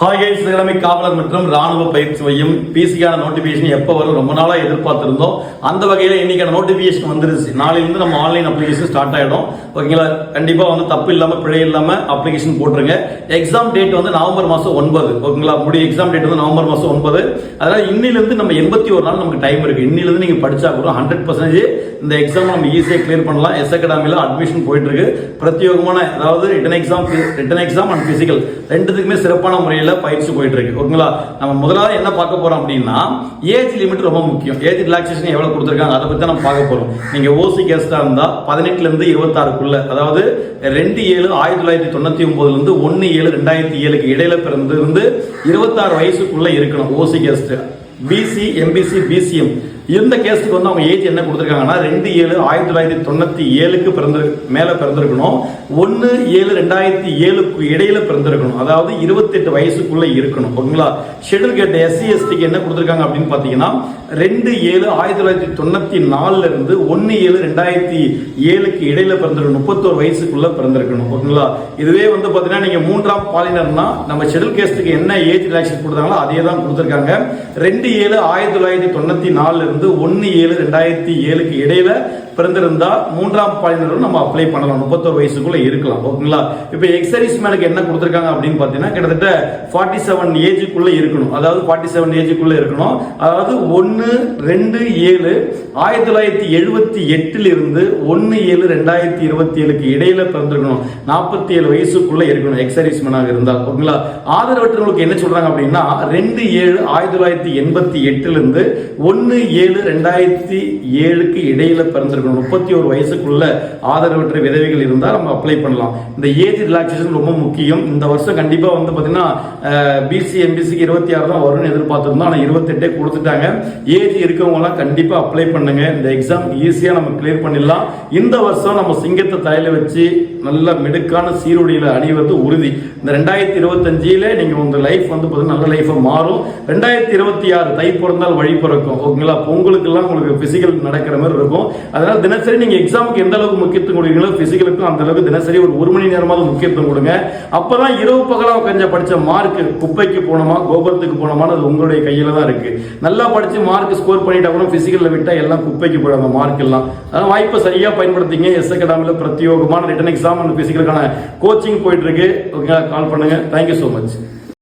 Hi guys நிலைமை காவலர் மற்றும் ராணுவ பயிற்சி மையம் பிசிக்கான நோட்டிபிகேஷன் எப்போ வரும் ரொம்ப நாளாக எதிர்பார்த்துருந்தோம். அந்த வகையில் இன்னைக்கான நோட்டிபிகேஷன் வந்துருச்சு. நாளையிலிருந்து நம்ம ஆன்லைன் அப்ளிகேஷன் ஸ்டார்ட் ஆகிடும் ஓகேங்களா? கண்டிப்பாக வந்து தப்பு இல்லாமல் பிழை இல்லாமல் அப்ளிகேஷன் போட்டுருங்க. எக்ஸாம் டேட் வந்து நவம்பர் மாதம் ஒன்பது. ஓகேங்களா? முடி எக்ஸாம் டேட் வந்து நவம்பர் மாதம் ஒன்பது. அதனால் இன்னிலிருந்து நம்ம எண்பத்தி ஒரு நாள் நமக்கு டைம் இருக்கு. இன்னிலிருந்து நீங்கள் படித்தா கூட ஹண்ட்ரட் பர்சன்டேஜ் இந்த எக்ஸாம் நம்ம ஈஸியாக கிளியர் பண்ணலாம். எஸ் அகாடமியில் அட்மிஷன் போயிட்டு இருக்கு. பிரத்யோகமான அதாவது written exam written exam and physical ரெண்டுத்துக்குமே சிறப்பான முறையில் பயிற்சி போயிட்டு இருக்கு ஓகேங்களா? நம்ம முதலாவது என்ன பார்க்க போறோம் அப்படின்னா ஏஜ் லிமிட் ரொம்ப முக்கியம். ஏஜ் ரிலாக்ஸேஷன் எவ்வளவு கொடுத்துருக்காங்க அதை பத்தி நம்ம பார்க்க போறோம். நீங்க ஓசி கேஸ்டா இருந்தா பதினெட்டுல இருந்து இருபத்தாறுக்குள்ள அதாவது ரெண்டு ஏழு ஆயிரத்தி தொள்ளாயிரத்தி தொண்ணூத்தி ஒன்பதுல இருந்து ஒன்னு ஏழு ரெண்டாயிரத்தி ஏழுக்கு இடையில பிறந்து இருந்து இருபத்தாறு வயசுக்குள்ள இருக்கணும் OC caste BC MBC BCM இந்த கேஸுக்கு வந்து அவங்க ஏஜ் என்ன கொடுத்துருக்காங்கன்னா ரெண்டு ஏழு ஆயிரத்தி தொள்ளாயிரத்தி தொண்ணூத்தி ஏழுக்கு பிறந்து மேல பிறந்திருக்கணும். ஒன்னு ஏழு ரெண்டாயிரத்தி ஏழுக்கு இடையில பிறந்திருக்கணும். அதாவது இருபத்தெட்டு வயசுக்குள்ள இருக்கணும். ஓகேங்களா? ஷெடியூல் கேட்ட எஸ்சி எஸ்டிக்கு என்ன கொடுத்துருக்காங்க அப்படின்னு பாத்தீங்கன்னா ரெண்டு ஏழு ஆயிரத்தி தொள்ளாயிரத்தி தொண்ணூத்தி நாலுல இருந்து ஒன்னு ஏழு ரெண்டாயிரத்தி ஏழுக்கு இடையில பிறந்திருக்கணும் முப்பத்தோரு வயசுக்குள்ள பிறந்திருக்கணும். ஓகேங்களா? இதுவே வந்து பாத்தீங்கன்னா நீங்க மூன்றாம் பாலினர்னா நம்ம ஷெடியூல் கேஸ்டுக்கு என்ன ஏஜ் ரிலாக்ஸேஷன் கொடுத்தாங்களோ அதே தான் கொடுத்துருக்காங்க. ரெண்டு ஏழு ஆயிரத்தி தொள்ளாயிரத்தி தொண்ணூத்தி நாலுல இருந்து ஒன்னு ஏழு ரெண்டாயிரத்தி ஏழுக்கு இடையில பிறந்திருந்தா மூன்றாம் பாலினரும் நம்ம அப்ளை பண்ணலாம். முப்பத்தோரு வயசுக்குள்ள இருக்கலாம். ஓகேங்களா? இப்போ எக்ஸரிஸ் மேனுக்கு என்ன கொடுத்துருக்காங்க அப்படின்னு பார்த்தீங்கன்னா கிட்டத்தட்ட ஃபார்ட்டி செவன் ஏஜுக்குள்ள இருக்கணும். அதாவது ஃபார்ட்டி செவன் ஏஜுக்குள்ள இருக்கணும். அதாவது ஒன்று ரெண்டு ஏழு ஆயிரத்தி தொள்ளாயிரத்தி எழுபத்தி எட்டுல இருந்து ஒன்று ஏழு ரெண்டாயிரத்தி இருபத்தி ஏழுக்கு இடையில பிறந்திருக்கணும். நாற்பத்தி ஏழு வயசுக்குள்ள இருக்கணும் எக்ஸரிஸ் மேனாக இருந்தால் ஓகேங்களா? ஆதரவற்றவங்களுக்கு என்ன சொல்றாங்க அப்படின்னா ரெண்டு ஏழு ஆயிரத்தி தொள்ளாயிரத்தி எண்பத்தி எட்டுல இருந்து ஒன்று ஏழு ரெண்டாயிரத்தி ஏழுக்கு இடையில பிறந்திருக்கணும். முப்பத்தி ஒரு வயசுக்குள்ள ஆதரவற்ற விதவைகள் இருந்தால் நம்ம அப்ளை பண்ணலாம். இந்த ஏஜ் ரிலாக்ஸேஷன் ரொம்ப முக்கியம். இந்த வருஷம் கண்டிப்பாக வந்து பார்த்தீங்கன்னா பிசி எம்பிசிக்கு இருபத்தி ஆறு தான் வரும்னு எதிர்பார்த்திருந்தோம். ஆனால் இருபத்தெட்டே கொடுத்துட்டாங்க. ஏஜ் இருக்கவங்களாம் கண்டிப்பாக அப்ளை பண்ணுங்க. இந்த எக்ஸாம் ஈஸியாக நம்ம கிளியர் பண்ணிடலாம். இந்த வருஷம் நம்ம சிங்கத்தை தலையில் வச்சு நல்ல மிடுக்கான சீருடையில் அணிவது உறுதி. இந்த ரெண்டாயிரத்தி இருபத்தஞ்சில நீங்கள் உங்கள் லைஃப் வந்து பார்த்தீங்கன்னா நல்ல லைஃப் மாறும். ரெண்டாயிரத்தி இருபத்தி ஆறு தை பிறந்தால் வழி பிறக்கும். ஓகேங்களா? பொங்கலுக்கெல்லாம் உங்களுக்கு பிசிக்கல் நடக்கிற மாதிரி இருக்கும். அதனால் தினசரி நீங்க எக்ஸாமுக்கு எந்த அளவுக்கு முக்கியத்துவம் கொடுக்குறீங்களோ பிசிக்கலுக்கும் அந்த அளவுக்கு தினசரி ஒரு ஒரு மணி நேரமாவது முக்கியத்துவம் கொடுங்க. அப்பதான் இரவு பகலா உட்காந்து படிச்ச மார்க் குப்பைக்கு போனோமா கோபுரத்துக்கு போனோமான்னு அது உங்களுடைய கையில தான் இருக்கு. நல்லா படிச்சு மார்க் ஸ்கோர் பண்ணிட்டா கூட பிசிக்கல்ல விட்டா எல்லாம் குப்பைக்கு போயிடும் அந்த மார்க் எல்லாம். அதான் வாய்ப்பை சரியா பயன்படுத்திங்க. எஸ் அகாடமில பிரத்யோகமான ரிட்டன் எக்ஸாம் அண்ட் பிசிக்கலுக்கான கோச்சிங் போயிட்டு இருக்கு. கால் பண்ணுங்க. Thank you so much